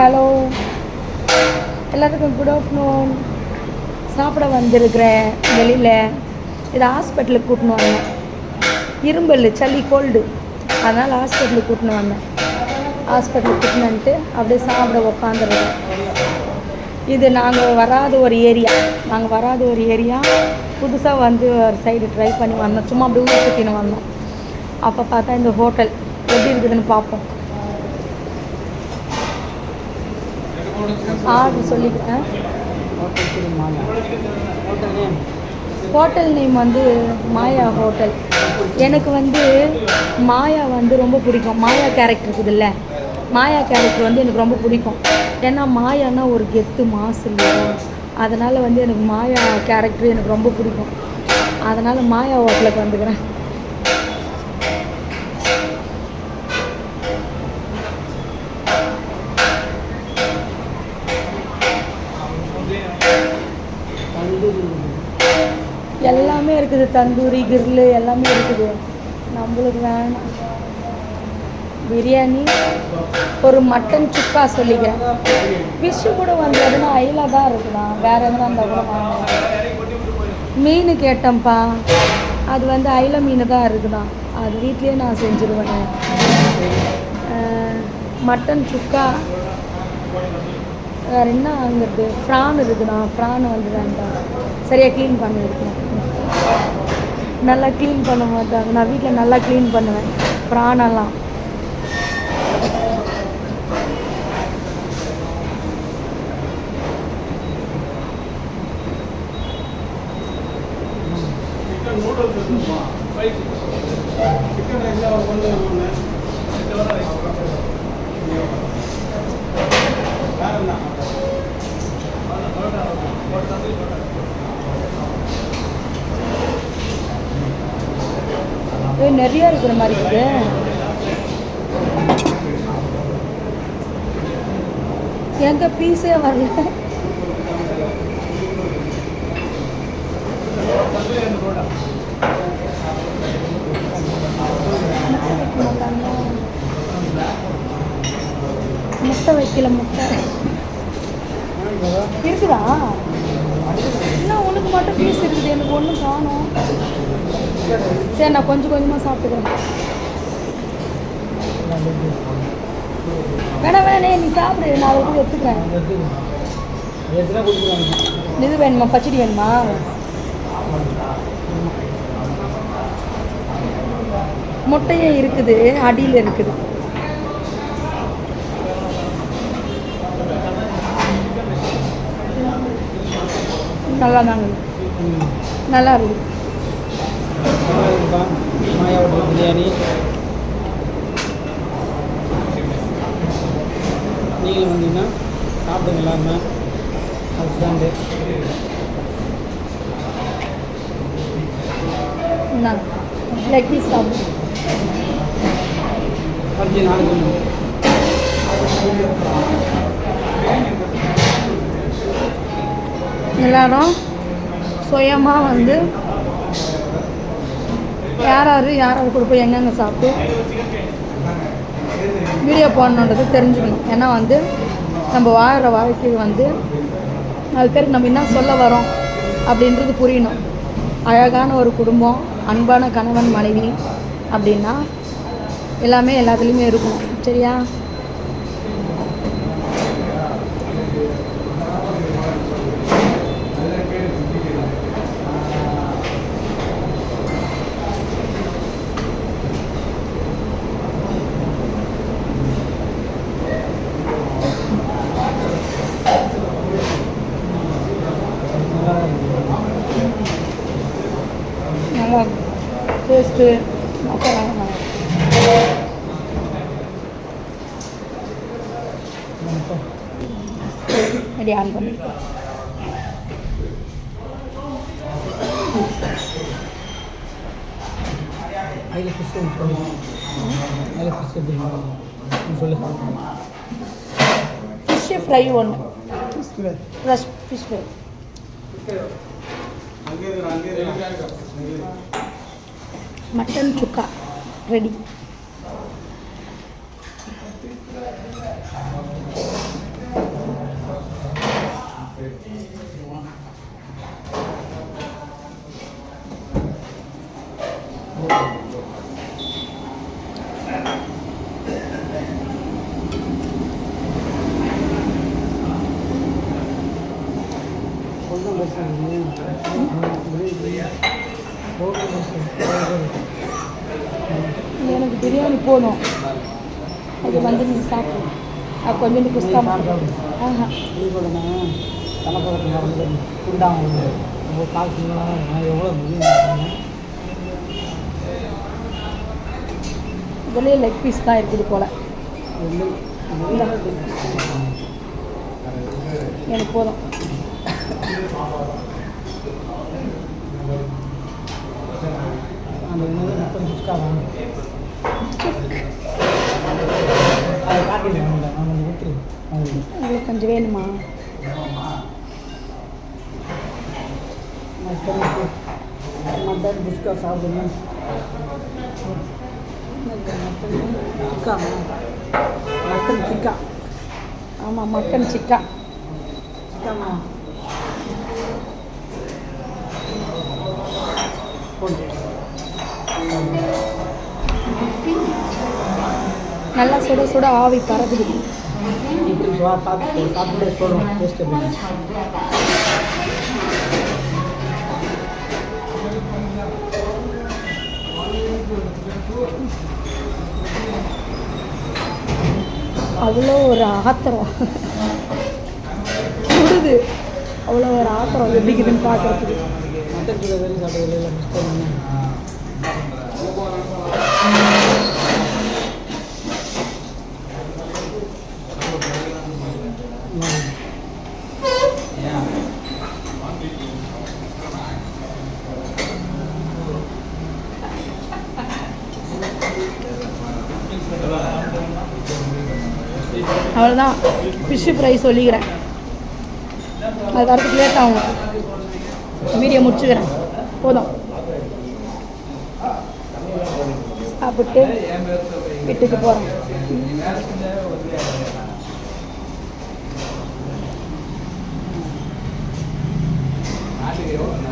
Hello எல்லாத்துக்கும் good afternoon சாப்பிட வந்திருக்கிறேன். வெளியில் இது ஹாஸ்பிட்டலுக்கு கூட்டின்னு வந்தேன். இரும்பல் சளி கோல்டு அதனால் ஹாஸ்பிட்டலுக்கு கூட்டின்னு வந்தேன். ஹாஸ்பிட்டலுக்கு கூட்டின்னு வந்துட்டு அப்படியே சாப்பிட உக்காந்துருக்கேன் இது நாங்கள் வராத ஒரு ஏரியா நாங்கள் வராத ஒரு ஏரியா புதுசாக வந்து ஒரு சைடு ட்ரை பண்ணி வந்தோம். சும்மா அப்படி ஊர் சுற்றின்னு வந்தோம். அப்போ பார்த்தா இந்த ஹோட்டல் எப்படி இருக்குதுன்னு பார்ப்போம். ஆர்டர் சொல்லிக்கிறேன் ஹோட்டல் நேம் வந்து மாயா ஹோட்டல் எனக்கு வந்து மாயா வந்து ரொம்ப பிடிக்கும். மாயா கேரக்டர் இருக்குதுல்ல? மாயா கேரக்டர் வந்து எனக்கு ரொம்ப பிடிக்கும். ஏன்னா மாயானா ஒரு கெத்து மாசு இல்லையா? அதனால் வந்து எனக்கு மாயா கேரக்டர் எனக்கு ரொம்ப பிடிக்கும். அதனால் மாயா ஹோட்டலுக்கு வந்துக்கிறேன். இருக்குது தந்தூரி கிரில்லு எல்லாமே இருக்குது. நம்மளுக்கு வேணாம். பிரியாணி ஒரு மட்டன் சுக்கா சொல்லிக்கிறேன். ஃபிஷ்ஷு கூட வந்ததுன்னா எதுனா ஐலா தான் இருக்குதா வேறு எதுனா இருந்தால் கூட வாங்க. மீன் கேட்டேன்ப்பா. அது வந்து ஐல மீன் தான் இருக்குதான் அது வீட்லேயே நான் செஞ்சுருவேன். மட்டன் சுக்கா. வேறு என்ன அங்கிறது ஃப்ரான் இருக்குண்ணா ஃப்ரான் வந்து வேண்டாம். சரியாக க்ளீன் பண்ணியிருக்கேன் நல்லா க்ளீன் பண்ண மாட்டாங்க. நான் வீட்டில் நல்லா க்ளீன் பண்ணுவேன். ப்ரானெல்லாம் ஏய், நிறைய இருக்கிற மாதிரி இருக்குது எங்க பீஸே வரல. முட்டை வைக்கல முட்டை. இருக்குதா? என்ன உனக்கு மட்டும் பீஸ் இருக்குது எனக்கு ஒன்றும் காணும். சரி நான் கொஞ்சம் கொஞ்சமாக சாப்பிட்டுக்கிறேன். வேணாம் வேணாம் நீ சாப்பிடு நான் அதை கூட எடுத்துக்கிறேன். இது வேணுமா? பச்சடி வேணுமா? முட்டையும் இருக்குது அடியில் இருக்குது. நல்லா தாங்க நல்லா இருக்குது மாயாவோட பிரியாணி நீங்களும் வந்தீங்கன்னா சாப்பிடுங்க எல்லாருமே அதுதான் லெக் பீஸ் சாப்பிடு பஞ்சு எல்லாரும் சுயமாக வந்து யார் யார் யார் யார் கூட சாப்பிட்டு? வீடியோ போடணுன்றது தெரிஞ்சுக்கணும். ஏன்னா வந்து நம்ம வாழ்கிற வாழ்க்கை வந்து அது பேருக்கு நம்ம என்ன சொல்ல வரோம் அப்படின்றது புரியணும். அழகான ஒரு குடும்பம் அன்பான கணவன் மனைவி அப்படின்னா எல்லாமே எல்லாத்துலேயுமே இருக்கும் சரியா நல்லா டேஸ்ட்டு மசாலா ரெடி ஆன் பண்ணி அதில் ஃபிஷ் சொல்லு அதில் ஃபிஷ் எப்படி சொல்லு ஃபிஷ்ஷு ஃப்ரை ஒன்று fresh fish fry mutton chukka ready Thank. எனக்கு பிரியாணி போகணும் அது வந்து நீங்கள் சாப்பிடு. அது கொஞ்சோண்டு குஸ்கா மட்டும். ஆஹா. இதுலேயே லெக் பீஸ் தான் இருக்குது போல். எனக்கு போதும். அந்த உணவு முப்பது சுஸ்கா வாங்கணும் அதை காட்டிடுறேன் அவங்க கொடுத்துரு உங்களுக்கு கொஞ்சம் வேணுமா? மட்டன் புஸ்கா சாப்பிடணும் டிக்கா மட்டன் சிக்கா ஆமாம் மட்டன் சிக்கா சிக்காமா நல்லா சுட சுட ஆவி பரவுது அவ்வளோ ஒரு ஆத்திரம். சுடுது. அவ்வளோ ஒரு ஆத்திரம் எப்படிக்குதுன்னு பார்க்குறதுக்கு. மட்டன் கிலோ வரையும் மிஸ் அவ்வளோதான் ஃபிஷ்ஷு ஃப்ரை சொல்லிக்கிறேன். அது வரதுக்கு லேட் ஆகும். வீடியோ முடிச்சுக்கிறேன் போதும் சாப்பிட்டு வீட்டுக்கு போகிறேன் Thank.